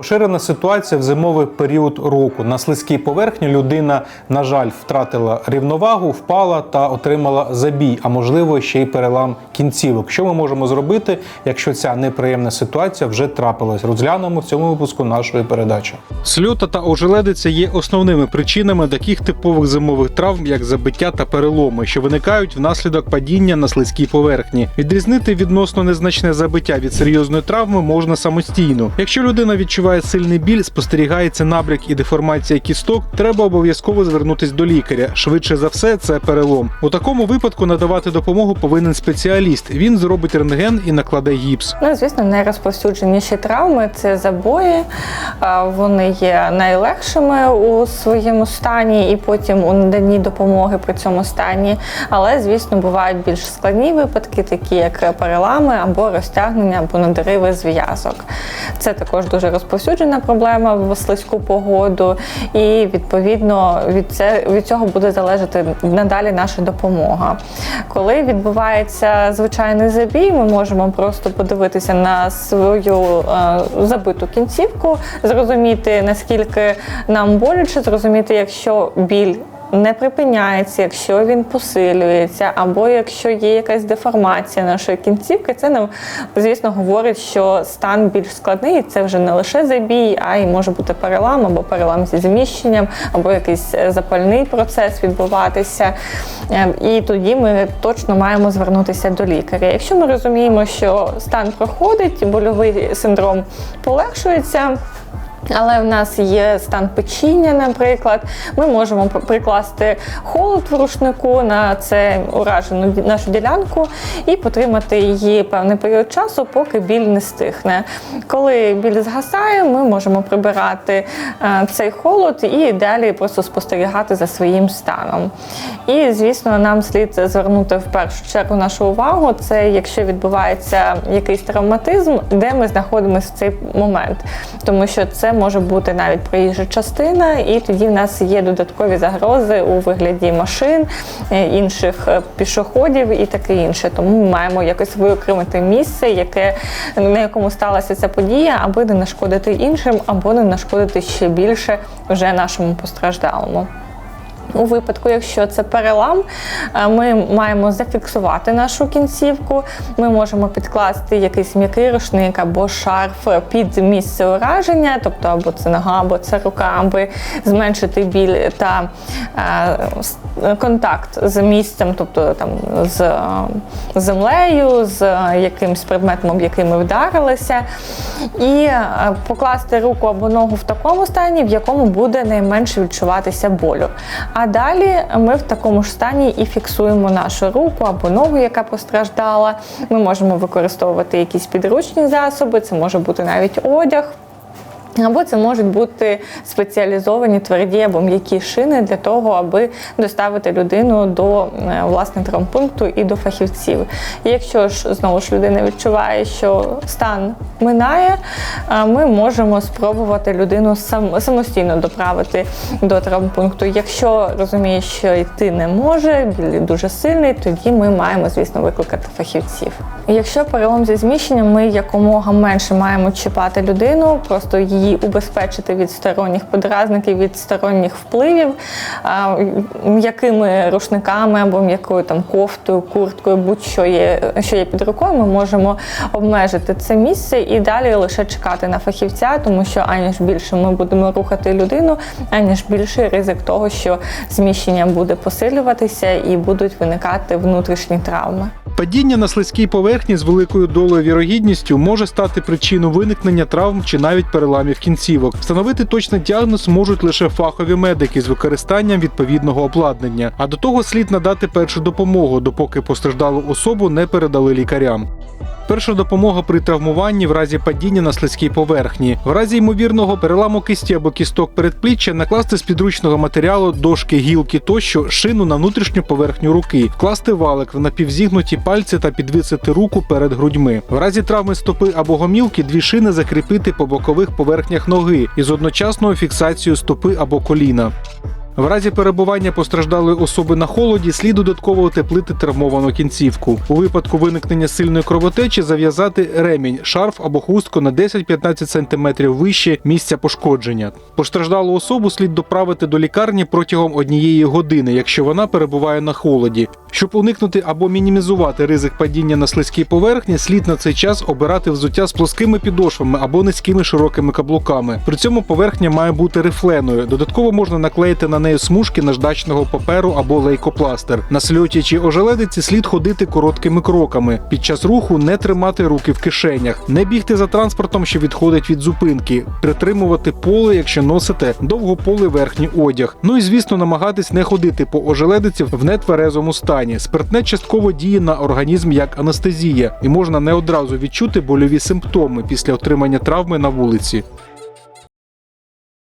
Поширена ситуація в зимовий період року. На слизькій поверхні людина, на жаль, втратила рівновагу, впала та отримала забій, а можливо ще й перелам кінцівок. Що ми можемо зробити, якщо ця неприємна ситуація вже трапилась? Розглянемо в цьому випуску нашої передачі. Сльота та ожеледиця є основними причинами таких типових зимових травм, як забиття та переломи, що виникають внаслідок падіння на слизькій поверхні. Відрізнити відносно незначне забиття від серйозної травми можна самостійно. Якщо людина відчуває сильний біль, спостерігається набряк і деформація кісток, треба обов'язково звернутись до лікаря. Швидше за все, це перелом. У такому випадку надавати допомогу повинен спеціаліст. Він зробить рентген і накладе гіпс. Ну, звісно, найрозповсюдженіші травми це забої. Вони є найлегшими у своєму стані і потім у наданні допомоги при цьому стані. Але, звісно, бувають більш складні випадки, такі як перелами або розтягнення, або надириви зв'язок. Це також дуже розповсюджена проблема в слизьку погоду, і відповідно від це від цього буде залежати надалі наша допомога. Коли відбувається звичайний забій, ми можемо просто подивитися на свою е, забиту кінцівку, зрозуміти наскільки нам боляче, зрозуміти, якщо біль. Не припиняється, якщо він посилюється, або якщо є якась деформація нашої кінцівки, це нам, звісно, говорить, що стан більш складний. Це вже не лише забій, а й може бути перелам, або перелам зі зміщенням, або якийсь е, запальний процес відбуватися. Е, І тоді ми точно маємо звернутися до лікаря. Якщо ми розуміємо, що стан проходить, больовий синдром полегшується. Але в нас є стан печіння, наприклад. Ми можемо прикласти холод в рушнику на це уражену нашу ділянку і потримати її певний період часу, поки біль не стихне. Коли біль згасає, ми можемо прибирати е, цей холод і далі просто спостерігати за своїм станом. І, звісно, нам слід звернути в першу чергу нашу увагу. Це якщо відбувається якийсь травматизм, де ми знаходимося в цей момент, тому що це може бути навіть проїжджа частина, і тоді в нас є додаткові загрози у вигляді машин, е, інших е, пішоходів і таке інше. Тому ми маємо якось виокремити місце, яке на якому сталася ця подія, аби не нашкодити іншим, або не нашкодити ще більше вже нашому постраждалому. У випадку, якщо це перелам, е, ми маємо зафіксувати нашу кінцівку. Ми можемо підкласти якийсь м'який рушник або шарф під місце ураження, тобто або це нога, або це рука, аби зменшити біль та е, контакт з місцем, тобто там з е, землею, з якимсь предметом, який ми вдарилися, і покласти руку або ногу в такому стані, в якому буде найменше відчуватися болю. А далі ми в такому ж стані і фіксуємо нашу руку або ногу, яка постраждала. Ми можемо використовувати якісь підручні засоби, це може бути навіть одяг. Або це можуть бути спеціалізовані тверді або м'які шини для того, аби доставити людину до е, власне травмпункту і до фахівців. І якщо ж знову ж людина відчуває, що стан минає, е, ми можемо спробувати людину сам самостійно доправити до травмпункту. Якщо розуміє, що йти не може, дуже сильний, тоді ми маємо, звісно, викликати фахівців. Якщо перелом зі зміщенням, ми якомога менше маємо чіпати людину, просто її убезпечити від сторонніх подразників, від сторонніх впливів, м'якими рушниками або м'якою там кофтою, курткою, будь-що є, що є під рукою, ми можемо обмежити це місце і далі лише чекати на фахівця, тому що аніж більше ми будемо рухати людину, аніж більший ризик того, що зміщення буде посилюватися і будуть виникати внутрішні травми. Падіння на слизькій поверхні з великою долею вірогідністю може стати причиною виникнення травм чи навіть переламів кінцівок. Встановити точний діагноз можуть лише фахові медики з використанням відповідного обладнання. А до того слід надати першу допомогу, допоки постраждалу особу не передали лікарям. Перша допомога при травмуванні в разі падіння на слизькій поверхні. В разі ймовірного переламу кисті або кісток передпліччя накласти з підручного матеріалу дошки, гілки тощо шину на внутрішню поверхню руки, вкласти валик в напівзігнуті пальці та підвисити руку перед грудьми. В разі травми стопи або гомілки дві шини закріпити по бокових поверхнях ноги із одночасною фіксацією стопи або коліна. В разі перебування постраждалої особи на холоді слід додатково утеплити травмовану кінцівку. У випадку виникнення сильної кровотечі зав'язати ремінь, шарф або хустку на 10-15 см вище місця пошкодження. Постраждалу особу слід доправити до лікарні протягом однієї години, якщо вона перебуває на холоді. Щоб уникнути або мінімізувати ризик падіння на слизькій поверхні, слід на цей час обирати взуття з плоскими підошвами або низькими широкими каблуками. При цьому поверхня має бути рифленою. Додатково можна наклеїти на неї смужки наждачного паперу або лейкопластир. На сльоті чи ожеледиці слід ходити короткими кроками. Під час руху не тримати руки в кишенях, не бігти за транспортом, що відходить від зупинки, притримувати поле, якщо носите довгополий верхній одяг. Ну і звісно, намагатись не ходити по ожеледиці в нетверезому стані. Спиртне частково діє на організм як анестезія, і можна не одразу відчути больові симптоми після отримання травми на вулиці.